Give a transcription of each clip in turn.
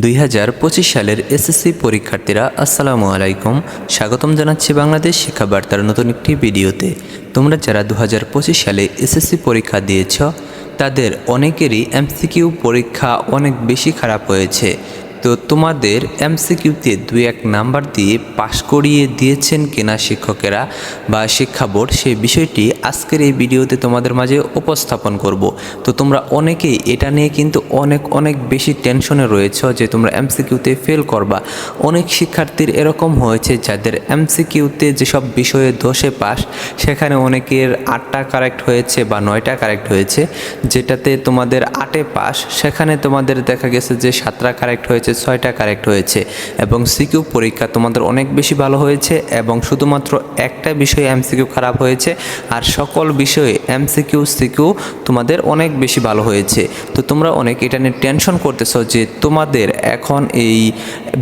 দুই হাজার পঁচিশ সালের এসএসসি পরীক্ষার্থীরা, আসসালামু আলাইকুম। স্বাগতম জানাচ্ছি বাংলাদেশ শিক্ষাবার্তার নতুন একটি ভিডিওতে। তোমরা যারা দু হাজার পঁচিশ সালে এসএসসি পরীক্ষা দিয়েছ, তাদের অনেকেরই এমসিকিউ পরীক্ষা অনেক বেশি খারাপ হয়েছে। তো তোমাদের এমসিকিউতে দুই এক নাম্বার দিয়ে পাশ করিয়ে দিয়েছেন কিনা শিক্ষকেরা বা শিক্ষা বোর্ড সেই বিষয়টি আজকের এই ভিডিওতে তোমাদের মাঝে উপস্থাপন করব। তো তোমরা অনেকেই এটা নিয়ে কিন্তু অনেক অনেক বেশি টেনশনে রয়েছ যে তোমরা এমসিকিউতে ফেল করবা। অনেক শিক্ষার্থীর এরকম হয়েছে যাদের এমসিকিউতে যেসব বিষয়ে দোষে পাস, সেখানে অনেকের আটটা কারেক্ট হয়েছে বা নয়টা কারেক্ট হয়েছে, যেটাতে তোমাদের আটে পাস, সেখানে তোমাদের দেখা গেছে যে সাতটা কারেক্ট হয়েছে ছয়টা কারেক্ট হয়েছে এবং সিকিউ পরীক্ষা তোমাদের অনেক বেশি ভালো হয়েছে এবং শুধুমাত্র একটা বিষয়ে এমসিকিউ খারাপ হয়েছে আর সকল বিষয়ে এমসিকিউ, সিকিউ তোমাদের অনেক বেশি ভালো হয়েছে। তো তোমরা অনেক এটা নিয়ে টেনশন করতেছো যে তোমাদের এখন এই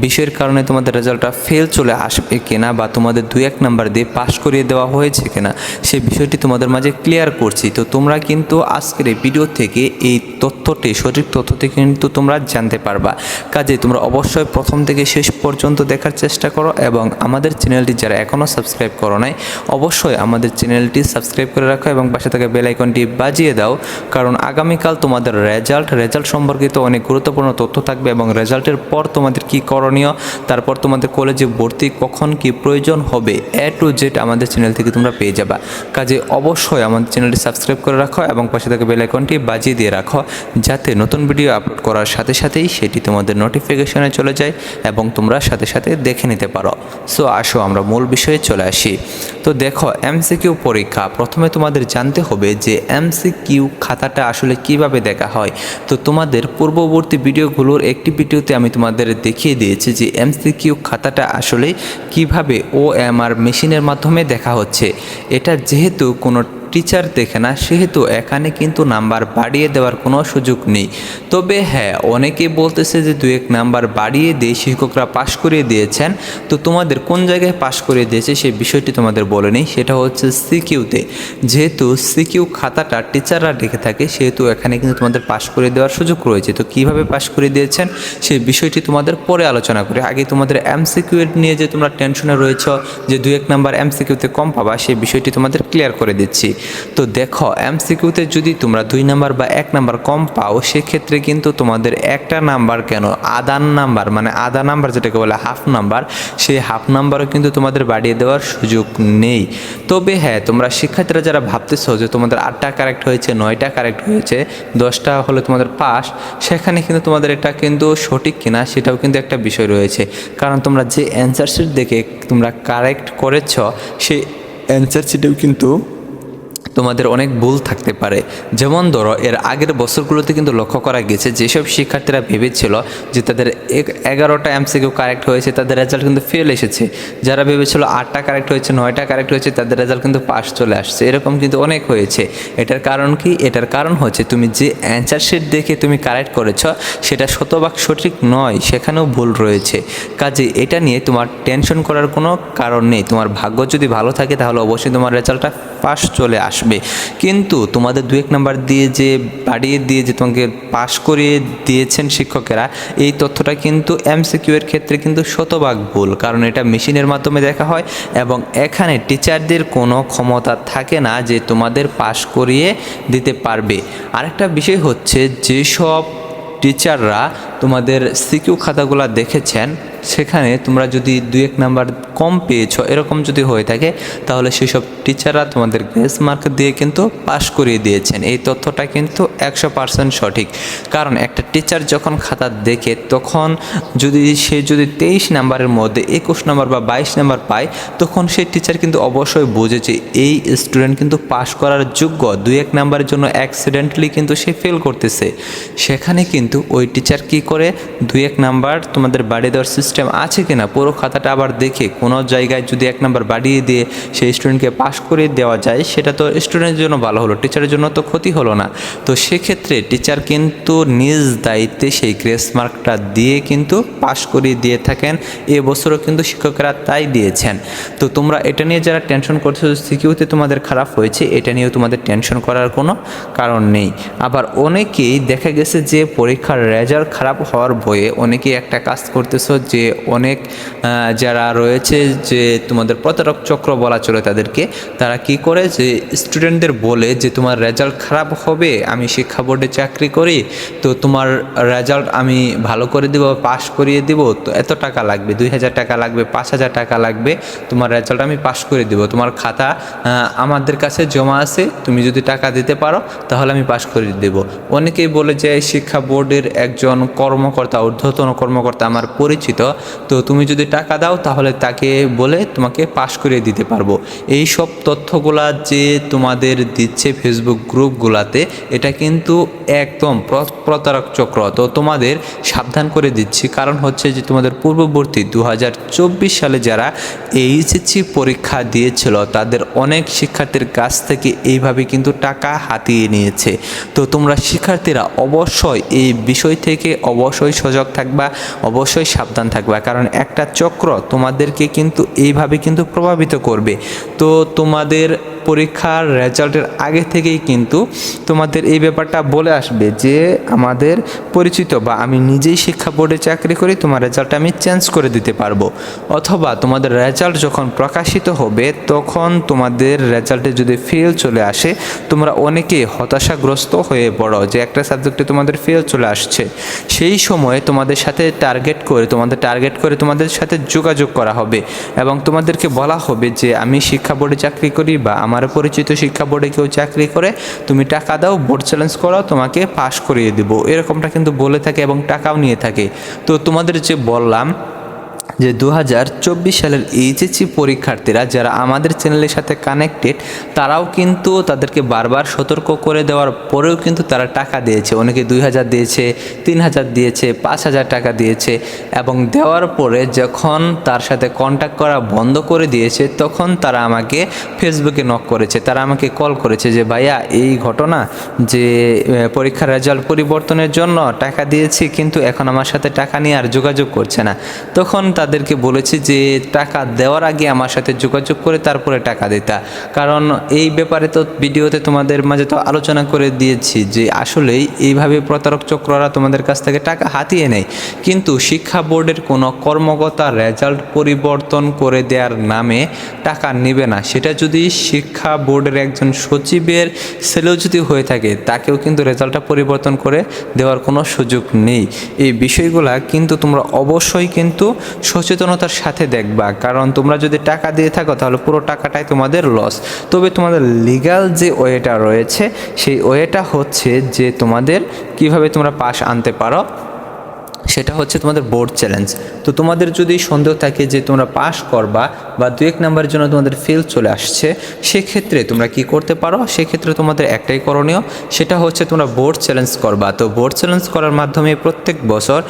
বিষয়ের কারণে তোমাদের রেজাল্টটা ফেল চলে আসবে কিনা বা তোমাদের দুই এক নাম্বার দিয়ে পাশ করিয়ে দেওয়া হয়েছে কিনা সেই বিষয়টি তোমাদের মাঝে ক্লিয়ার করছি। তো তোমরা কিন্তু আজকের এই ভিডিও থেকে এই তথ্যটি, সঠিক তথ্যটি কিন্তু তোমরা জানতে পারবা। কাজে তোমরা অবশ্যই প্রথম থেকে শেষ পর্যন্ত দেখার চেষ্টা করো এবং আমাদের চ্যানেলটি যারা এখনও সাবস্ক্রাইব করো নাই, অবশ্যই আমাদের চ্যানেলটি সাবস্ক্রাইব করে রাখো এবং পাশে থাকা বেল আইকনটি বাজিয়ে দাও, কারণ আগামীকাল তোমাদের রেজাল্ট রেজাল্ট সম্পর্কিত অনেক গুরুত্বপূর্ণ তথ্য থাকবে এবং রেজাল্টের পর তোমাদের কি করণীয়, তারপর তোমাদের কলেজে ভর্তি কখন কি প্রয়োজন হবে এ টু জেড আমাদের চ্যানেল থেকে তোমরা পেয়ে যাবা। কাজে অবশ্যই আমাদের চ্যানেলটি সাবস্ক্রাইব করে রাখো এবং পাশে থাকা বেল আইকনটি বাজিয়ে দিয়ে রাখো, যাতে নতুন ভিডিও আপলোড করার সাথে সাথেই সেটি তোমাদের নোটিফিকেশনে চলে যায় এবং তোমরা সাথে সাথে দেখে নিতে পারো। সো আসো আমরা মূল বিষয়ে চলে আসি। তো দেখো এমসিকিউ পরীক্ষা। প্রথমে তোমাদের জানতে হবে যে এমসিকিউ খাতাটা আসলে কীভাবে দেখা হয়। তো তোমাদের পূর্ববর্তী ভিডিওগুলোর একটি ভিডিওতে আমি তোমাদের দেখিয়ে দিয়েছি যে এমসিকিউ খাতাটা আসলে কীভাবে ও এম আর মেশিনের মাধ্যমে দেখা হচ্ছে। এটা যেহেতু কোনো টিচার দেখে না, সেহেতু এখানে কিন্তু নাম্বার বাড়িয়ে দেওয়ার কোনো সুযোগ নেই। তবে হ্যাঁ অনেকে বলতেছে যে দু এক নাম্বার বাড়িয়ে দিয়ে শিক্ষকরা পাশ করিয়ে দিয়েছেন। তো তোমাদের কোন জায়গায় পাশ করিয়ে দিয়েছে সেই বিষয়টি তোমাদের বলে নেই, সেটা হচ্ছে সিকিউতে যেহেতু সিকিউ খাতাটা টিচাররা দেখে থাকে, সেহেতু এখানে কিন্তু তোমাদের পাশ করে দেওয়ার সুযোগ রয়েছে। তো কীভাবে পাশ করে দিয়েছেন, সেই বিষয়টি তোমাদের পরে আলোচনা করি। আগে তোমাদের এমসিকিউ নিয়ে যে তোমরা টেনশনে রয়েছ, যে দু এক নাম্বার এমসিকিউতে কম পাবা, সেই বিষয়টি তোমাদের ক্লিয়ার করে দিচ্ছি। তো দেখো এমসিকিউতে যদি তোমরা দুই নাম্বার বা এক নাম্বার কম পাও, সেক্ষেত্রে কিন্তু তোমাদের একটা নাম্বার কেন? আদান নাম্বার মানে আধা নাম্বার যেটাকে বলে হাফ নাম্বার, সেই হাফ নাম্বারও কিন্তু তোমাদের বাড়িয়ে দেওয়ার সুযোগ নেই। তবে হ্যাঁ তোমরা শিক্ষার্থীরা যারা ভাবতেছো যে তোমাদের আটটা কারেক্ট হয়েছে, নয়টা কারেক্ট হয়েছে, দশটা হলে তোমাদের পাস, সেখানে কিন্তু তোমাদের এটা কিন্তু সঠিক কিনা সেটাও কিন্তু একটা বিষয় রয়েছে। কারণ তোমরা যে অ্যান্সার শিট দেখে তোমরা কারেক্ট করেছ, সেই অ্যান্সার শিটেও কিন্তু তোমাদের অনেক ভুল থাকতে পারে। যেমন ধরো, এর আগের বছরগুলোতে কিন্তু লক্ষ্য করা গেছে যেসব শিক্ষার্থীরা ভেবেছিল যে, তাদের এগারোটা এমসিকিউ কারেক্ট হয়েছে, তাদের রেজাল্ট কিন্তু ফেল এসেছে। যারা ভেবেছিল আটটা কারেক্ট হয়েছে, নয়টা কারেক্ট হয়েছে, তাদের রেজাল্ট কিন্তু পাস চলে আসছে। এরকম কিন্তু অনেক হয়েছে। এটার কারণ কি? এটার কারণ হচ্ছে, তুমি যে অ্যান্সার শিট দেখে তুমি কারেক্ট করেছ, সেটা শতভাগ সঠিক নয়। সেখানেও ভুল রয়েছে। কাজে এটা নিয়ে তোমার টেনশন করার কোনো কারণ নেই। তোমার ভাগ্য যদি ভালো থাকে, তাহলে অবশ্যই তোমার রেজাল্টটা পাস চলে আসবে। কিন্তু তোমাদের দু এক নাম্বার দিয়ে যে, বাড়িয়ে দিয়ে যে তোমাকে পাস করিয়ে দিয়েছেন শিক্ষকেরা, এই তথ্যটা কিন্তু এমসিকিউ এর ক্ষেত্রে কিন্তু শতভাগ ভুল। কারণ এটা মেশিনের মাধ্যমে দেখা হয় এবং এখানে টিচারদের কোনো ক্ষমতা থাকে না যে তোমাদের পাশ করিয়ে দিতে পারবে। আরেকটা বিষয় হচ্ছে, যেসব টিচাররা তোমাদের সিকিউ খাতাগুলো দেখেছেন সেখানে তোমরা যদি দুই এক নাম্বার কম পেয়েছ, এরকম যদি হয়ে থাকে, তাহলে সেসব টিচাররা তোমাদের গ্রেস মার্ক দিয়ে কিন্তু পাশ করিয়ে দিয়েছেন। এই তথ্যটা কিন্তু একশো পার্সেন্ট সঠিক। কারণ একটা টিচার যখন খাতা দেখে, তখন যদি সে যদি তেইশ নাম্বারের মধ্যে একুশ নাম্বার বা বাইশ নাম্বার পায়, তখন সেই টিচার কিন্তু অবশ্যই বোঝে যে এই স্টুডেন্ট কিন্তু পাশ করার যোগ্য। দুই এক নাম্বারের জন্য অ্যাক্সিডেন্টালি কিন্তু সে ফেল করতেছে। সেখানে কিন্তু ওই টিচার কি করে দুই এক নাম্বার তোমাদের বাড়ি দেওয়ার সিস্টেম আছে কি না পুরো খাতাটা আবার দেখে কোনো জায়গায় যদি এক নাম্বার বাড়িয়ে দিয়ে সেই স্টুডেন্টকে পাশ করে দেওয়া যায়, সেটা তো স্টুডেন্টের জন্য ভালো হলো টিচারের জন্য তো ক্ষতি হলো না। তো সেক্ষেত্রে টিচার কিন্তু নিজ দায়িত্বে সেই গ্রেস মার্কটা দিয়ে কিন্তু পাশ করিয়ে দিয়ে থাকেন এবছরও কিন্তু শিক্ষকেরা তাই দিয়েছেন। তো তোমরা এটা নিয়ে যারা টেনশন করছ সিকিউতে তোমাদের খারাপ হয়েছে, এটা নিয়েও তোমাদের টেনশন করার কোনো কারণ নেই। আবার অনেকেই দেখা গেছে যে পরীক্ষার রেজাল্ট খারাপ হওয়ার ভয়ে অনেকেই একটা কাজ করতেছো যে অনেক যারা রয়েছে যে তোমাদের প্রতারক চক্র বলা চলে তাদেরকে, তারা কি করে যে স্টুডেন্টদের বলে যে তোমার রেজাল্ট খারাপ হবে, আমি শিক্ষা বোর্ডে চাকরি করি, তো তোমার রেজাল্ট আমি ভালো করে দেবো পাশ করিয়ে দিব, তো এত টাকা লাগবে, দুই হাজার টাকা লাগবে, পাঁচ হাজার টাকা লাগবে, তোমার রেজাল্ট আমি পাশ করে দিব, তোমার খাতা আমাদের কাছে জমা আছে, তুমি যদি টাকা দিতে পারো, তাহলে আমি পাশ করে দেব। অনেকেই বলে যে শিক্ষা বোর্ডের একজন কর্মকর্তা, ঊর্ধ্বতন কর্মকর্তা আমার পরিচিত তো তুমি যদি টাকা দাও, তাহলে তাকে বলে তোমাকে পাশ করিয়ে দিতে পারব। এই সব তথ্যগুলা যে তোমাদের দিচ্ছে ফেসবুক গ্রুপগুলাতে এটা কিন্তু একদম প্রতারক চক্র। তো তোমাদের সাবধান করে দিচ্ছি। কারণ হচ্ছে যে তোমাদের পূর্ববর্তী দু হাজার চব্বিশ সালে যারা এইচএসসি পরীক্ষা দিয়েছিল, তাদের অনেক শিক্ষার্থীর কাছ থেকে এইভাবে কিন্তু টাকা হাতিয়ে নিয়েছে। তো তোমরা শিক্ষার্থীরা অবশ্যই এই বিষয় থেকে অবশ্যই সজাগ থাকবা, অবশ্যই সাবধান থাকবা। কারণ একটা চক্র তোমাদেরকে কিন্তু এইভাবে কিন্তু প্রভাবিত করবে। তো তোমাদের পরীক্ষার রেজাল্টের আগে থেকেই কিন্তু তোমাদের এই ব্যাপারটা বলে আসবে যে আমাদের পরিচিত বা আমি নিজেই শিক্ষা বোর্ডে চাকরি করি, তোমার রেজাল্ট আমি চেঞ্জ করে দিতে পারব। অথবা তোমাদের রেজাল্ট যখন প্রকাশিত হবে, তখন তোমাদের রেজাল্টে যদি ফেল চলে আসে, তোমরা অনেকে হতাশাগ্রস্ত হয়ে পড়ো যে একটা সাবজেক্টে তোমাদের ফেল চলে আসছে। সেই সময়ে তোমাদের সাথে টার্গেট করে, তোমাদের টার্গেট করে তোমাদের সাথে যোগাযোগ করা হবে এবং তোমাদেরকে বলা হবে যে আমি শিক্ষা বোর্ডে চাকরি করি বা আমার পরিচিত শিক্ষা বোর্ডে কেউ চাকরি করে, তুমি টাকা দাও বোর্ড চ্যালেঞ্জ করাও, তোমাকে পাশ করিয়ে দেবো। এরকমটা কিন্তু বলে থাকে এবং টাকাও নিয়ে থাকে। তো তোমাদের যে বললাম যে দু হাজার চব্বিশ সালের এইচএসসি পরীক্ষার্থীরা যারা আমাদের চ্যানেলের সাথে কানেক্টেড তারাও কিন্তু তাদেরকে বারবার সতর্ক করে দেওয়ার পরেও কিন্তু তারা টাকা দিয়েছে। অনেকে দুই হাজার দিয়েছে, তিন হাজার দিয়েছে, পাঁচ হাজার টাকা দিয়েছে এবং দেওয়ার পরে যখন তার সাথে কন্ট্যাক্ট করা বন্ধ করে দিয়েছে, তখন তারা আমাকে ফেসবুকে নক করেছে। তারা আমাকে কল করেছে যে, ভাইয়া, এই ঘটনা যে পরীক্ষার রেজাল্ট পরিবর্তনের জন্য টাকা দিয়েছি, কিন্তু এখন আমার সাথে টাকা নিয়ে আর যোগাযোগ করছে না। তখন তাদেরকে বলেছি যে, টাকা দেওয়ার আগে আমার সাথে যোগাযোগ করে তারপরে টাকা দিতা। কারণ এই ব্যাপারে তো ভিডিওতে তোমাদের মাঝে তো আলোচনা করে দিয়েছি যে আসলেই এইভাবে প্রতারক চক্ররা তোমাদের কাছ থেকে টাকা হাতিয়ে নেয়। কিন্তু শিক্ষা বোর্ডের কোনো কর্মকর্তা রেজাল্ট পরিবর্তন করে দেওয়ার নামে টাকা নেবে না। সেটা যদি শিক্ষা বোর্ডের একজন সচিবের ছেলেও যদি হয়ে থাকে, তাকেও কিন্তু রেজাল্টটা পরিবর্তন করে দেওয়ার কোনো সুযোগ নেই। এই বিষয়গুলা কিন্তু তোমরা অবশ্যই কিন্তু সচেতনতার সাথে দেখবা। কারণ তোমরা যদি টাকা দিয়ে থাকো, তাহলে পুরো টাকাটাই তোমাদের লস তবে তোমাদের লিগাল যে ওয়েটা রয়েছে, সেই ওয়েটা হচ্ছে যে তোমাদের কীভাবে তোমরা পাশ আনতে পারো। সেটা হচ্ছে তোমাদের বোর্ড চ্যালেঞ্জ তো তোমাদের যদি সন্দেহ থাকে যে তোমরা পাস করবা বা দু এক নাম্বারের জন্য তোমাদের ফেল চলে আসছে, সেক্ষেত্রে তোমরা কি করতে পারো? সেক্ষেত্রে তোমাদের একটাই করণীয়, সেটা হচ্ছে তোমরা বোর্ড চ্যালেঞ্জ করবা। তো বোর্ড চ্যালেঞ্জ করার মাধ্যমে প্রত্যেক বছর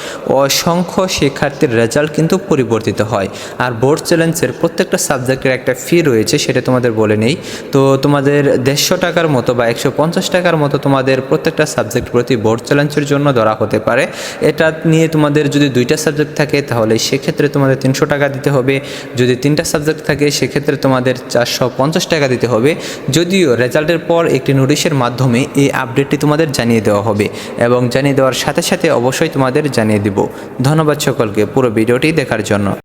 অসংখ্য শিক্ষার্থীর রেজাল্ট কিন্তু পরিবর্তিত হয়। আর বোর্ড চ্যালেঞ্জের প্রত্যেকটা সাবজেক্টের একটা ফি রয়েছে, সেটা তোমাদের বলে নেই। তো তোমাদের দেড়শো টাকার মতো বা একশো পঞ্চাশ টাকার মতো তোমাদের প্রত্যেকটা সাবজেক্ট প্রতি বোর্ড চ্যালেঞ্জের জন্য ধরা হতে পারে। এটা নিয়ে তোমাদের যদি দুইটা সাবজেক্ট থাকে, তাহলে সেক্ষেত্রে তোমাদের তিনশো টাকা দিতে হবে। যদি তিনটা সাবজেক্ট থাকে, সেক্ষেত্রে তোমাদের চারশো পঞ্চাশ টাকা দিতে হবে। যদিও রেজাল্টের পর একটি নোটিশের মাধ্যমে এই আপডেটটি তোমাদের জানিয়ে দেওয়া হবে এবং জানিয়ে দেওয়ার সাথে সাথে অবশ্যই তোমাদের জানিয়ে দেব। ধন্যবাদ সকলকে পুরো ভিডিওটি দেখার জন্য।